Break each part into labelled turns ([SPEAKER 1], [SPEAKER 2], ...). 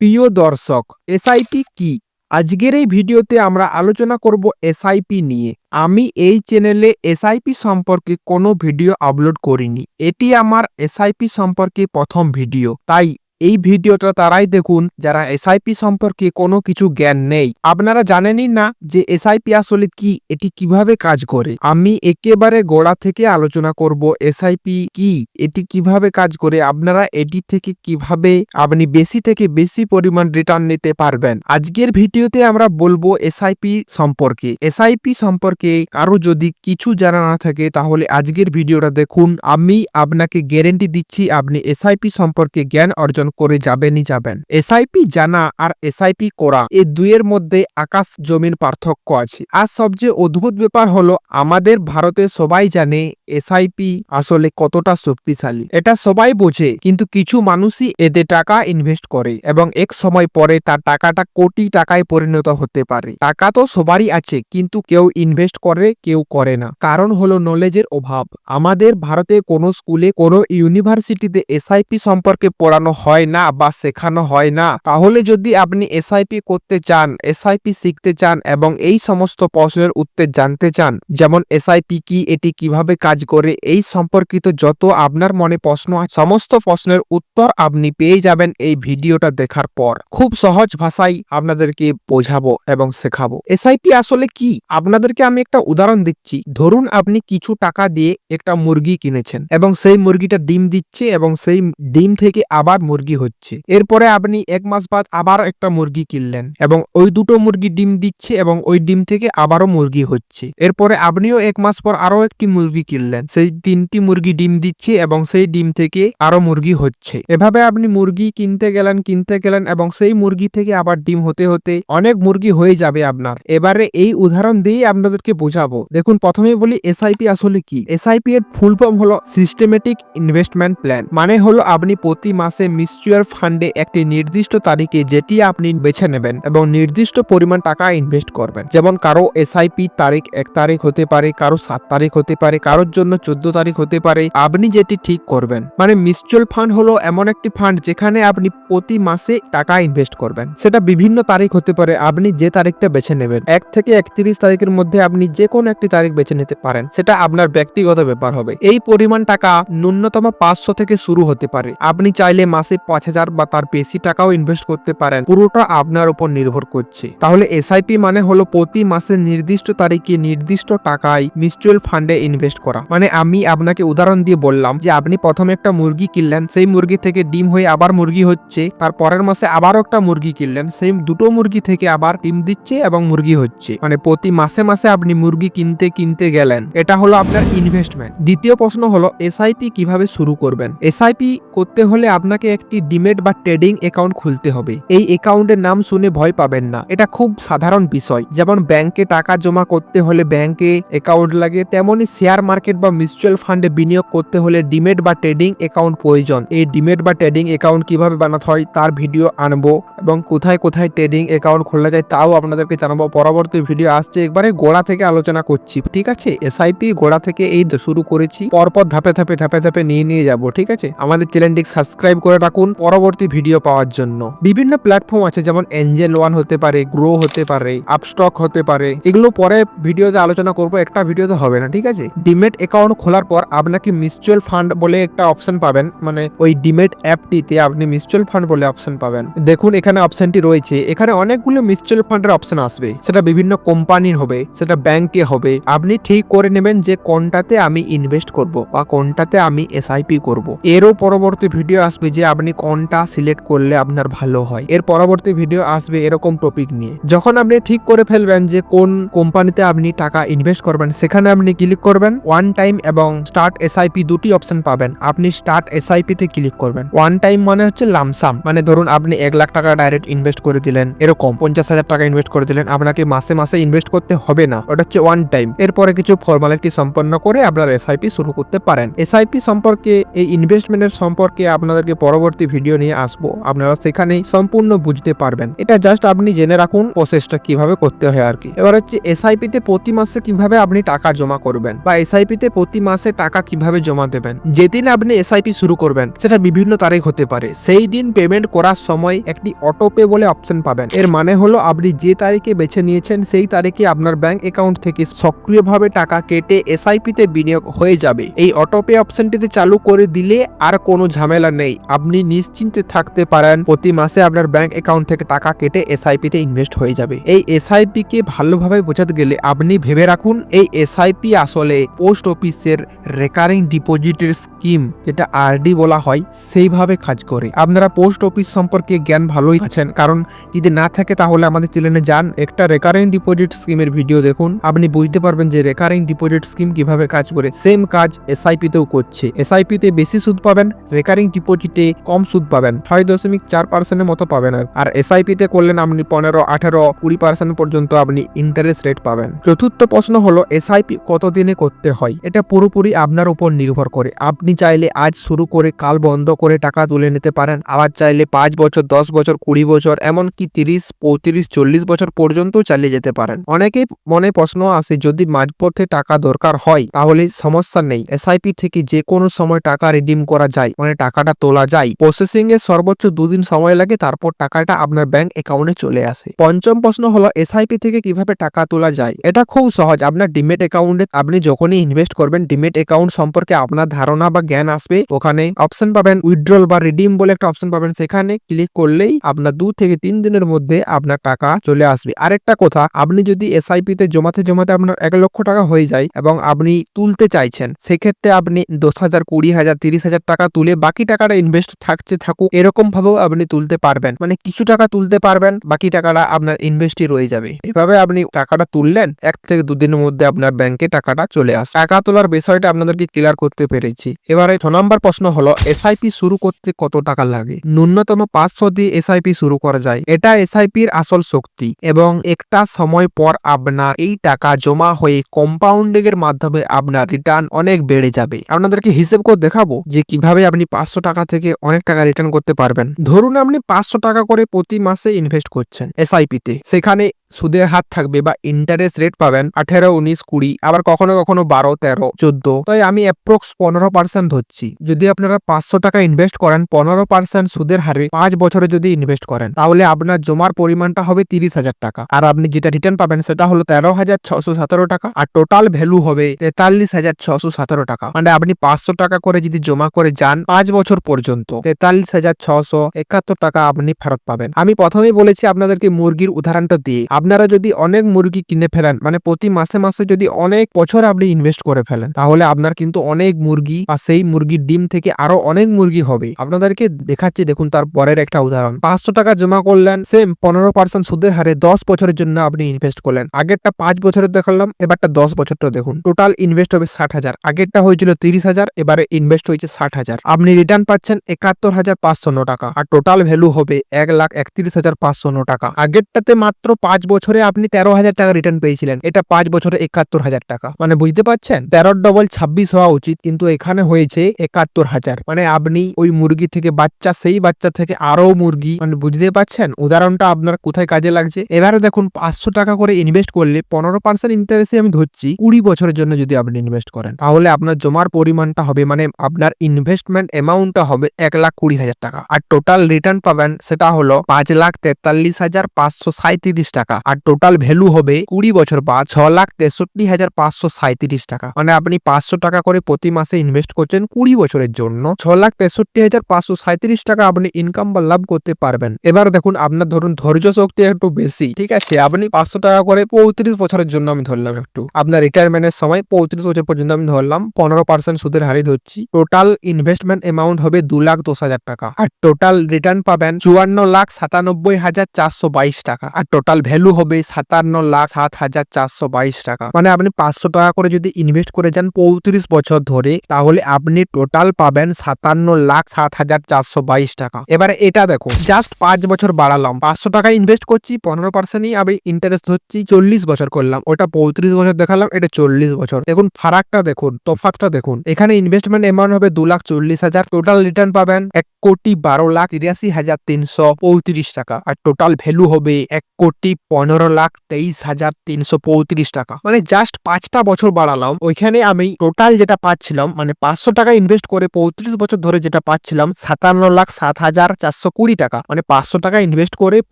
[SPEAKER 1] প্রিয় দর্শক এসআইপি কি? আজকের এই ভিডিওতে আমরা আলোচনা করব এসআইপি নিয়ে। আমি এই চ্যানেলে এসআইপি সম্পর্কে কোনো ভিডিও আপলোড করিনি। এটি আমার এসআইপি সম্পর্কে প্রথম ভিডিও। তাই এই ভিডিওটা তারাই দেখুন যারা এসআইপি সম্পর্কে কোনো কিছু জ্ঞান নেই। আপনারা জানেনই না যে এসআইপি আসলে কি, এটি কীভাবে কাজ করে। আমি একেবারে গোড়া থেকে আলোচনা করব এসআইপি কি, এটি কীভাবে কাজ করে, আপনারা এটি থেকে কীভাবে, আপনি বেশি থেকে বেশি পরিমাণ রিটার্ন নিতে পারবেন। আজকের ভিডিওতে আমরা বলব এসআইপি সম্পর্কে। এসআইপি সম্পর্কে কারও যদি কিছু জানা না থাকে, তাহলে আজকের ভিডিওটা দেখুন। আমি আপনাকে গ্যারেন্টি দিচ্ছি, আপনি এসআইপি সম্পর্কে জ্ঞান অর্জন করে যাবেনই যাবেন। এসআইপি জানা আর এসআইপি করা, এই দুইয়ের মধ্যে আকাশ জমিন পার্থক্য আছে। আর সবচেয়ে অদ্ভুত ব্যাপার হলো, আমাদের ভারতে সবাই জানে এসআইপি আসলে কতটা শক্তিশালী। এটা সবাই বোঝে, কিন্তু কিছু মানুষই এতে টাকা ইনভেস্ট করে এবং এক সময় পরে তার টাকাটা কোটি টাকায় পরিণত হতে পারে। টাকা তো সবারই আছে, কিন্তু কেউ ইনভেস্ট করে, কেউ করে না। কারণ হলো নলেজের অভাব। আমাদের ভারতে কোনো স্কুলে কোনো ইউনিভার্সিটিতে এসআইপি সম্পর্কে পড়ানো হয় না বা শেখানো হয় না, তাহলে যদি আপনি এসআইপি করতে চান এসআইপি শিখতে চান এবং এই সমস্ত প্রশ্নের উত্তর জানতে চান, যেমন এসআইপি কি, এটি কীভাবে কাজ করে, এই সম্পর্কিত যত আপনার মনে প্রশ্ন সমস্ত প্রশ্নের উত্তর আপনি পেয়ে যাবেন এই ভিডিওটা দেখার পর। খুব সহজ ভাষায় আপনাদেরকে বোঝাবো এবং শেখাবো। এসআইপি আসলে কি? আপনাদেরকে আমি একটা উদাহরণ দিচ্ছি। ধরুন আপনি কিছু টাকা দিয়ে একটা মুরগি কিনেছেন এবং সেই মুরগিটা ডিম দিচ্ছে এবং সেই ডিম থেকে আবার মুরগি হচ্ছে। এরপরে আপনি এক মাস বাদ আবার একটা মুরগি কিনলেন এবং ওই দুটো মুরগি ডিম দিচ্ছে এবং ওই ডিম থেকে আবারও মুরগি হচ্ছে। এরপরে আপনিও এক মাস পর আরও একটি মুরগি কিনলেন। সেই তিনটি মুরগি ডিম দিচ্ছে এবং সেই ডিম থেকে আরও মুরগি হচ্ছে। এভাবে আপনি মুরগি কিনতে গেলেন কিনতে গেলেন এবং সেই মুরগি থেকে আবার ডিম হতে হতে অনেক মুরগি হয়ে যাবে আপনার। এবারে এই উদাহরণ দিয়ে আপনাদেরকে বোঝাবো। দেখুন, প্রথমেই বলি এসআইপি আসলে কি? এসআইপি এর ফুল ফর্ম হলো সিস্টেমেটিক ইনভেস্টমেন্ট প্ল্যান মানে হলো আপনি প্রতি মাসে মিউচুয়াল ফান্ডে একটি নির্দিষ্ট তারিখে যেটি আপনি বেছে নেবেন এবং নির্দিষ্ট পরিমাণ টাকা ইনভেস্ট করবেন। যেমন কারও এসআইপি তারিখ এক তারিখ হতে পারে, কারও সাত তারিখ হতে পারে, কারোর জন্য চোদ্দ তারিখ হতে পারে, আপনি যেটি ঠিক করবেন। মানে মিউচুয়াল ফান্ড হলো এমন একটি ফান্ড যেখানে আপনি প্রতি মাসে টাকা ইনভেস্ট করবেন। সেটা বিভিন্ন তারিখ হতে পারে, আপনি যে তারিখটা বেছে নেবেন, এক থেকে একত্রিশ তারিখের মধ্যে আপনি যে কোনো একটি তারিখ বেছে নিতে পারেন। সেটা আপনার ব্যক্তিগত ব্যাপার হবে। এই পরিমাণ টাকা ন্যূনতম পাঁচশো থেকে শুরু হতে পারে। আপনি চাইলে মাসে পাঁচ হাজার বা তার বেশি টাকাও ইনভেস্ট করতে পারেন। পুরোটা আপনার উপর নির্ভর করছে। তাহলে এসআইপি মানে হলো প্রতি মাসে নির্দিষ্ট তারিখে নির্দিষ্ট টাকায় মিউচুয়াল ফান্ডে ইনভেস্ট করা। মানে আমি আপনাকে উদাহরণ দিয়ে বললাম যে আপনি প্রথমে একটা মুরগি কিনলেন, সেই মুরগি থেকে ডিম হয়ে আবার মুরগি হচ্ছে, তার পরের মাসে আবারও একটা মুরগি কিনলেন, সেই দুটো মুরগি থেকে আবার ডিম দিচ্ছে এবং মুরগি হচ্ছে। মানে প্রতি মাসে মাসে আপনি মুরগি কিনতে কিনতে গেলেন। এটা হলো আপনার ইনভেস্টমেন্ট দ্বিতীয় প্রশ্ন হলো এসআইপি কীভাবে শুরু করবেন? এসআইপি করতে হলে আপনাকে ডিমেট বা ট্রেডিং অ্যাকাউন্ট খুলতে হবে। এই অ্যাকাউন্টের নাম শুনে ভয় পাবেন না। এটা খুব সাধারণ বিষয়। যেমন ব্যাংকে টাকা জমা করতে হলে ব্যাংকে অ্যাকাউন্ট লাগে, তেমনি শেয়ার মার্কেট বা মিউচুয়াল ফান্ডে বিনিয়োগ করতে হলে ডিমেট বা ট্রেডিং অ্যাকাউন্ট প্রয়োজন। এই ডিমেট বা ট্রেডিং অ্যাকাউন্ট কীভাবে বানাতে হয় তার ভিডিও আনব এবং কোথায় কোথায় ট্রেডিং অ্যাকাউন্ট খোলা যায় তাও আপনাদেরকে জানাব। পরবর্তী ভিডিও আসছে, একবারে গোড়া থেকে আলোচনা করছি। ঠিক আছে? এসআইপি গোড়া থেকে এই শুরু করেছি। পরপর ধাপে ধাপে ধাপে ধাপে নিয়ে নিয়ে যাব। ঠিক আছে? আমাদের চ্যানেলটি সাবস্ক্রাইব করে রাখুন। পরবর্তী ভিডিও পাওয়ার জন্য। বিভিন্ন প্ল্যাটফর্ম আছে যেমন এঞ্জেল ওয়ান হতে পারে গ্রো হতে পারে আপস্টক হতে পারে। এগুলো পরে ভিডিওতে আলোচনা করব, একটা ভিডিওতে হবে না, ঠিক আছে? ডিমেট অ্যাকাউন্ট খোলার পর আপনাকে মিউচুয়াল ফান্ড বলে একটা অপশন পাবেন মানে ওই ডিমেট অ্যাপটিতে আপনি মিউচুয়াল ফান্ড বলে অপশন পাবেন। দেখুন, এখানে অপশনটি রয়েছে। এখানে অনেকগুলো মিউচুয়াল ফান্ডের অপশন আসবে। সেটা বিভিন্ন কোম্পানির হবে, সেটা ব্যাংকে হবে। আপনি ঠিক করে নেবেন যে কোনটাতে আমি ইনভেস্ট করব বা কোনটাতে আমি এসআইপি করব। এরও পরবর্তী ভিডিও আসবে যে আপনি কোনটা সিলেক্ট করলে আপনার ভালো হয়। এর পরবর্তী ভিডিও আসবে এরকম টপিক নিয়ে। যখন আপনি ঠিক করে ফেলবেন যে কোন কোম্পানিতে আপনি টাকা ইনভেস্ট করবেন, সেখানে আপনি ক্লিক করবেন ওয়ান টাইম এবং স্টার্ট এসআইপি দুটি অপশন পাবেন। আপনি স্টার্ট এসআইপি তে ক্লিক করবেন। ওয়ান টাইম মানে হচ্ছে লামসাম মানে ধরুন আপনি এক লাখ টাকা ডাইরেক্ট ইনভেস্ট করে দিলেন, এরকম পঞ্চাশ হাজার টাকা ইনভেস্ট করে দিলেন, আপনাকে মাসে মাসে ইনভেস্ট করতে হবে না। ওটা হচ্ছে ওয়ান টাইম এরপরে কিছু ফর্মালিটি সম্পন্ন করে আপনার এসআইপি শুরু করতে পারেন। এসআইপি সম্পর্কে, এই ইনভেস্টমেন্টের সম্পর্কে আপনাদেরকে পরবর্তী পরবর্তী ভিডিও নিয়ে আসব। আপনারা সেখানেই সম্পূর্ণ বুঝতে পারবেন। এটা জাস্ট আপনি জেনে রাখুন প্রসেসটা কীভাবে করতে হয় আর কি। এবার হচ্ছে এসআইপি তে প্রতি মাসে কীভাবে আপনি টাকা জমা করবেন বা এসআইপি তে প্রতি মাসে টাকা কীভাবে জমা দেবেন? যেদিন আপনি এসআইপি শুরু করবেন, সেটা বিভিন্ন তারিখ হতে পারে। সেই দিন পেমেন্ট করার সময় একটি অটো পে বলে অপশন পাবেন। এর মানে হলো আপনি যে তারিখে বেছে নিয়েছেন, সেই তারিখে আপনার ব্যাংক অ্যাকাউন্ট থেকে সক্রিয়ভাবে টাকা কেটে এসআইপি তে বিনিয়োগ হয়ে যাবে। এই অটো পে অপশনটিতে চালু করে দিলে আর কোনো ঝামেলা নেই। আপনি নিশ্চিন্তে থাকতে পারেন, প্রতি মাসে আপনার ব্যাংক অ্যাকাউন্ট থেকে টাকা কেটে এসআইপি তে ইনভেস্ট হয়ে যাবে। এই এসআইপি কে ভালোভাবে বোঝাতে গেলে আপনি ভেবে রাখুন, এই এসআইপি আসলে পোস্ট অফিসের রেকারিং ডিপোজিটের স্কিম যেটা আরডি বলা হয়, সেইভাবে কাজ করে। আপনারা পোস্ট অফিস সম্পর্কে জ্ঞান ভালোই আছেন, কারণ যদি না থাকে তাহলে আমাদের চ্যানেলে যান, একটা রেকারিং ডিপোজিট স্কিমের ভিডিও দেখুন, আপনি বুঝতে পারবেন যে রেকারিং ডিপোজিট স্কিম কীভাবে কাজ করে। সেম কাজ এসআইপি তেও করছে। এসআইপি তে বেশি সুদ পাবেন রেকারিং ডিপোজিটে কম সুদ পাবেন। ছয় দশমিক চার পার্সেন্টের মতো পাবেন আর। আর এসআইপি তে করলেন আপনি পনেরো, আঠারো, কুড়ি পার্সেন্ট পর্যন্ত আপনি ইন্টারেস্ট রেট পাবেন। চতুর্থ প্রশ্ন হলো এসআইপি কতদিনে করতে হয়? এটা পুরোপুরি আপনার উপর নির্ভর করে। আপনি চাইলে আজ শুরু করে কাল বন্ধ করে টাকা তুলে নিতে পারেন। আবার চাইলে পাঁচ বছর, দশ বছর, কুড়ি বছর, এমনকি তিরিশ, পঁয়ত্রিশ, চল্লিশ বছর পর্যন্ত চালিয়ে যেতে পারেন। অনেকেই মনে প্রশ্ন আসে, যদি মাঝপথে টাকা দরকার হয়, তাহলে সমস্যা নেই। এসআইপি থেকে যে কোনো সময় টাকা রিডিম করা যায় মানে টাকাটা তোলা যায়। প্রসেসিং এ সর্বোচ্চ দুদিন সময় লাগে, তারপর টাকাটা আপনার ব্যাংক অ্যাকাউন্টে চলে আসে। পঞ্চম প্রশ্ন হলো এসআইপি থেকে কীভাবে টাকা তোলা যায়? এটা খুব সহজ, আপনার ডিমেট অ্যাকাউন্টে আপনি যখনই ইনভেস্ট করবেন ডিমেট অ্যাকাউন্ট সম্পর্কে আপনার ধারণা বা জ্ঞান আসবে। ওখানে অপশন পাবেন উইথড্রল বা রিডিম বলে একটা অপশন পাবেন। সেখানে ক্লিক করলেই আপনার দু থেকে তিন দিনের মধ্যে আপনার টাকা চলে আসবে। আরেকটা কথা, আপনি যদি এসআইপি তে জমাতে জমাতে আপনার এক লক্ষ টাকা হয়ে যায় এবং আপনি তুলতে চাইছেন, সেক্ষেত্রে আপনি দশ হাজার, কুড়ি হাজার, তিরিশ হাজার টাকা তুলে বাকি টাকাটা ইনভেস্ট থাকছে থাকুক এরকম ভাবেও আপনি তুলতে পারবেন। মানে কিছু টাকা তুলতে পারবেন, বাকি টাকাটা আপনার ইনভেস্টই রয়ে যাবে। এভাবে আপনি টাকাটা তুললেন, এক থেকে দুদিনের মধ্যে আপনার ব্যাংকে টাকাটা চলে আসে। টাকা তোলার বিষয়টা আপনাদেরকে ক্লিয়ার করতে পেরেছি। এবারে ছ নম্বর প্রশ্ন হলো এসআইপি শুরু করতে কত টাকা লাগে? ন্যূনতম পাঁচশো দিয়ে এসআইপি শুরু করা যায়। এটা এসআইপির আসল শক্তি এবং একটা সময় পর আপনার এই টাকা জমা হয়ে কম্পাউন্ডিং এর মাধ্যমে আপনার রিটার্ন অনেক বেড়ে যাবে। আপনাদেরকে হিসেব করে দেখাবো যে কীভাবে আপনি পাঁচশো টাকা থেকে অনেক টাকা রিটার্ন করতে পারবেন। ধরুন আপনি পাঁচশো টাকা করে প্রতি মাসে ইনভেস্ট করছেন এসআইপি তে। সেখানে সুদের হাত থাকবে বা ইন্টারেস্ট রেট পাবেন আঠেরো, উনিশ, কুড়ি, আবার কখনো কখনো বারো, তেরো, চোদ্দ। তাই আমি অ্যাপ্রক্স পনেরো পার্সেন্ট ধরছি। যদি আপনারা পাঁচশো টাকা ইনভেস্ট করেন, পনেরো পার্সেন্ট সুদের হারে পাঁচ বছরে যদি ইনভেস্ট করেন, তাহলে আপনার জমার পরিমাণটা হবে তিরিশ হাজার টাকা। আর আপনি যেটা রিটার্ন পাবেন, সেটা হলো তেরো হাজার ছশো সতেরো টাকা, আর টোটাল ভ্যালু হবে তেতাল্লিশ হাজার ছশো সতেরো টাকা। মানে আপনি পাঁচশো টাকা করে যদি জমা করে যান পাঁচ বছর পর্যন্ত, তেতাল্লিশ হাজার ছশো একাত্তর টাকা আপনি ফেরত পাবেন। আমি প্রথমেই বলেছি আপনাদেরকে মুরগির উদাহরণটা দিয়ে। আপনারা যদি অনেক মুরগি কিনে ফেলেন মানে প্রতি মাসে মাসে যদি অনেক বছর আপনি ইনভেস্ট করে ফেলেন, তাহলে আপনার কিন্তু অনেক মুরগি বা সেই মুরগির ডিম থেকে আরও অনেক মুরগি হবে। আপনাদেরকে দেখাচ্ছি, দেখুন তার পরের একটা উদাহরণ। পাঁচশো টাকা জমা করলেন সেম পনেরো পার্সেন্ট সুদের হারে দশ বছরের জন্য আপনি ইনভেস্ট করলেন। আগেরটা পাঁচ বছরের দেখালাম, এবারটা দশ বছরটা দেখুন। টোটাল ইনভেস্ট হবে ষাট হাজার। আগেরটা হয়েছিল তিরিশ হাজার, এবারে ইনভেস্ট হয়েছে ষাট হাজার। আপনি রিটার্ন পাচ্ছেন একাত্তর হাজার পাঁচশো টাকা। আর টোটাল ভ্যালু হবে এক লাখ একত্রিশ হাজার পাঁচশো টাকা। আগেরটাতে মাত্র পাঁচ বছরে আপনি তেরো হাজার টাকা রিটার্ন পেয়েছিলেন। এটা পাঁচ বছরে একাত্তর হাজার টাকা। মানে বুঝতে পারছেন? তেরোর ডবল ছাব্বিশ হওয়া উচিত, কিন্তু এখানে হয়েছে একাত্তর হাজার। মানে আপনি ওই মুরগি থেকে বাচ্চা, সেই বাচ্চা থেকে আরও মুরগি মানে বুঝতে পারছেন? উদাহরণটা আপনার কোথায় কাজে লাগছে? এবারে দেখুন, পাঁচশো টাকা করে ইনভেস্ট করলে পনেরো পার্সেন্ট ইন্টারেস্টে আমি ধরছি কুড়ি বছরের জন্য যদি আপনি ইনভেস্ট করেন। তাহলে আপনার জমার পরিমাণটা হবে মানে আপনার ইনভেস্টমেন্ট অ্যামাউন্টটা হবে এক লাখ কুড়ি হাজার টাকা। আর টোটাল রিটার্ন পাবেন সেটা হলো পাঁচ লাখ তেতাল্লিশ হাজার পাঁচশো সাঁত্রিশ টাকা। আর টোটাল ভ্যালু হবে কুড়ি বছর বাদ ছ লাখ তেষট্টি হাজার পাঁচশো সাঁত্রিশ টাকা। মানে আপনি পাঁচশো টাকা করে প্রতি মাসে ইনভেস্ট করছেন কুড়ি বছরের জন্য। ছ লাখ তেষট্টি হাজার পাঁচশো সাঁত্রিশ টাকা আপনি ইনকাম বা লাভ করতে পারবেন। এবার দেখুন আপনার ধরুন ধৈর্য শক্তি একটু বেশি, ঠিক আছে? আপনি পাঁচশো টাকা করে পঁয়ত্রিশ বছরের জন্য আমি ধরলাম একটু। আপনার রিটায়ারমেন্টের সময় পঁয়ত্রিশ বছর পর্যন্ত আমি ধরলাম, পনেরো পার্সেন্ট সুদের হারে ধরছি। টোটাল ইনভেস্টমেন্ট অ্যামাউন্ট হবে দু লাখ দশ হাজার টাকা। আর টোটাল রিটার্ন পাবেন চুয়ান্ন লাখ সাতানব্বই হাজার চারশো বাইশ টাকা। আর টোটাল ভ্যালু ভ্যালু হবে সাতান্ন লাখ সাত হাজার চারশো বাইশ টাকা। মানে আপনি পাঁচশো টাকা করে যদি ইনভেস্ট করে যান পঁয়ত্রিশ বছর ধরে, তাহলে আপনি টোটাল পাবেন সাতান্ন লাখ সাত হাজার চারশো বাইশ টাকা। এবারে এটা দেখো জাস্ট পাঁচ বছর বাড়ালাম। পাঁচশো টাকা ইনভেস্ট করছি, পনেরো পার্সেন্টই আমি ইন্টারেস্ট ধরছি, চল্লিশ বছর করলাম। ওটা পঁয়ত্রিশ বছর দেখালাম, এটা চল্লিশ বছর। দেখুন, ফারাকটা দেখুন, তফাতটা দেখুন। এখানে ইনভেস্টমেন্ট অ্যামাউন্ট হবে দু লাখ চল্লিশ হাজার। টোটাল রিটার্ন পাবেন এক কোটি বারো লাখ তিরাশি হাজার তিনশো পঁয়ত্রিশ টাকা। আর টোটাল ভ্যালু হবে এক কোটি পনেরো লাখ তেইশ হাজার তিনশো পঁয়ত্রিশ টাকা। মানে জাস্ট পাঁচটা বছর বাড়ালাম। ওইখানে আমি টোটাল যেটা পাচ্ছিলাম মানে পাঁচশো টাকা ইনভেস্ট করে পঁয়ত্রিশ বছর ধরে যেটা পাচ্ছিলাম, সাতান্ন লাখ সাত হাজার চারশো কুড়ি টাকা। মানে পাঁচশো টাকা ইনভেস্ট করে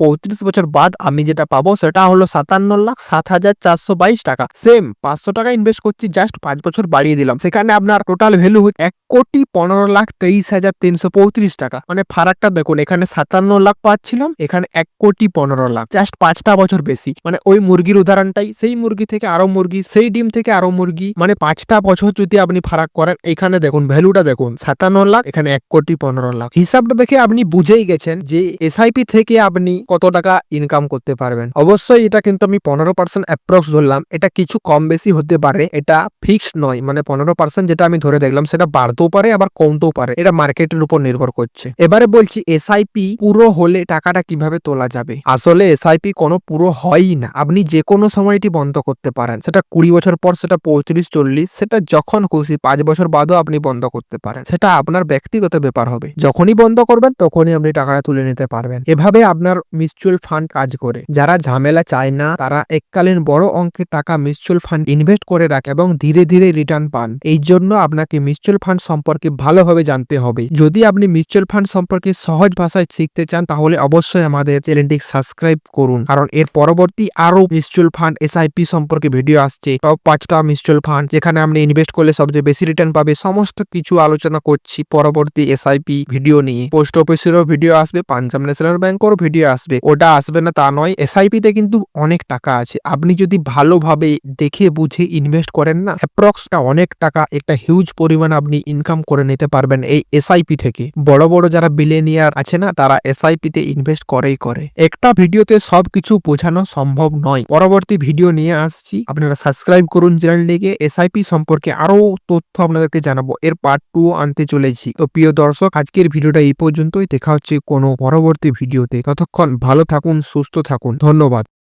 [SPEAKER 1] পঁয়ত্রিশ বছর বাদ আমি যেটা পাবো, সেটা হলো সাতান্ন লাখ সাত হাজার চারশো বাইশ টাকা। সেম পাঁচশো টাকা ইনভেস্ট করছি জাস্ট পাঁচ বছর বাড়িয়ে দিলাম। সেখানে আপনার টোটাল ভ্যালু এক কোটি পনেরো লাখ তেইশ হাজার তিনশো পঁয়ত্রিশ টাকা। মানে ফারাকটা দেখুন, এখানে সাতান্ন লাখ পাচ্ছিলাম, এখানে এক কোটি পনেরো লাখ। জাস্ট পাঁচটা বছর বেশি। মানে ওই মুরগির উদাহরণটাই, সেই মুরগি থেকে আরও মুরগি, সেই ডিম থেকে আরও মুরগি মানে পাঁচটা বছর যদি আপনি ফারাক করেন এখানে দেখুন, ভ্যালুটা দেখুন, সাতান্ন লাখ, এখানে এক কোটি পনেরো লাখ। হিসাবটা দেখে আপনি বুঝেই গেছেন যে এসআইপি থেকে আপনি কত টাকা ইনকাম করতে পারবেন। অবশ্যই এটা কিন্তু আমি পনেরো পার্সেন্ট অ্যাপ্রক্স ধরলাম। এটা কিছু কম বেশি হতে পারে, এটা ফিক্সড নয় মানে পনেরো পার্সেন্ট যেটা আমি ধরে দেখলাম, সেটা বাড়তেও পারে, আবার কমতেও পারে। এটা মার্কেটের উপর নির্ভর করছে। এবারে বলছি এসআইপি পুরো হলে টাকাটা কীভাবে তোলা যাবে? আসলে এসআইপি কোনো পুরো হয়ই না। আপনি যে কোনো সময় এটি বন্ধ করতে পারেন। সেটা কুড়ি বছর পর, সেটা পঁয়ত্রিশ, চল্লিশ, সেটা যখন খুশি, পাঁচ বছর বাদও আপনি বন্ধ করতে পারেন। সেটা আপনার ব্যক্তিগত ব্যাপার হবে। যখনই বন্ধ করবেন, তখনই আপনি টাকাটা তুলে নিতে পারবেন। এভাবে আপনার মিউচুয়াল ফান্ড কাজ করে। যারা ঝামেলা চায় না, তারা এককালীন বড় অঙ্কের টাকা মিউচুয়াল ফান্ড ইনভেস্ট করে রাখে এবং ধীরে ধীরে রিটার্ন পান। এই জন্য আপনাকে মিউচুয়াল ফান্ড সম্পর্কে ভালোভাবে জানতে হবে। যদি আপনি মিউচুয়াল ফান্ড সম্পর্কে সহজ ভাষায় শিখতে চান, তাহলে অবশ্যই আমাদের চ্যানেলটি সাবস্ক্রাইব করুন। কারণ এর পরবর্তী আরও মিউচুয়াল ফান্ড এসআইপি সম্পর্কে ভিডিও আসছে। টপ পাঁচটা মিউচুয়াল ফান্ড যেখানে আপনি ইনভেস্ট করলে সবচেয়ে বেশি রিটার্ন পাবে সমস্ত কিছু আলোচনা করছি পরবর্তী এসআইপি ভিডিও নিয়ে। পোস্ট অফিসেরও ভিডিও আসবে, পাঞ্জাব ন্যাশনাল ব্যাংকেরও ভিডিও আসবে। ওটা আসবে না তা নয় এসআইপি তে কিন্তু অনেক টাকা আছে। আপনি যদি ভালোভাবে দেখে বুঝে ইনভেস্ট করেন না অ্যাপ্রক্সটা অনেক টাকা একটা হিউজ পরিমাণ আপনি ইনকাম করে নিতে পারবেন এই এসআইপি থেকে। বড় বড় যারা বিলেনিয়ার আছে না, তারা এসআইপি তে ইনভেস্ট করেই করে। একটা ভিডিওতে সবকিছু বোঝানো সম্ভব নয়। পরবর্তী ভিডিও নিয়ে আসছি। আপনারা সাবস্ক্রাইব করুন চ্যানেলটিকে এসআইপি সম্পর্কে আরও তথ্য আপনাদেরকে জানাব। এর পার্ট টু আনতে চলেছি। তো প্রিয় দর্শক, আজকের ভিডিওটা এই পর্যন্তই। দেখা হচ্ছে কোনো পরবর্তী ভিডিওতে ততক্ষণ ভালো থাকুন, সুস্থ থাকুন। ধন্যবাদ।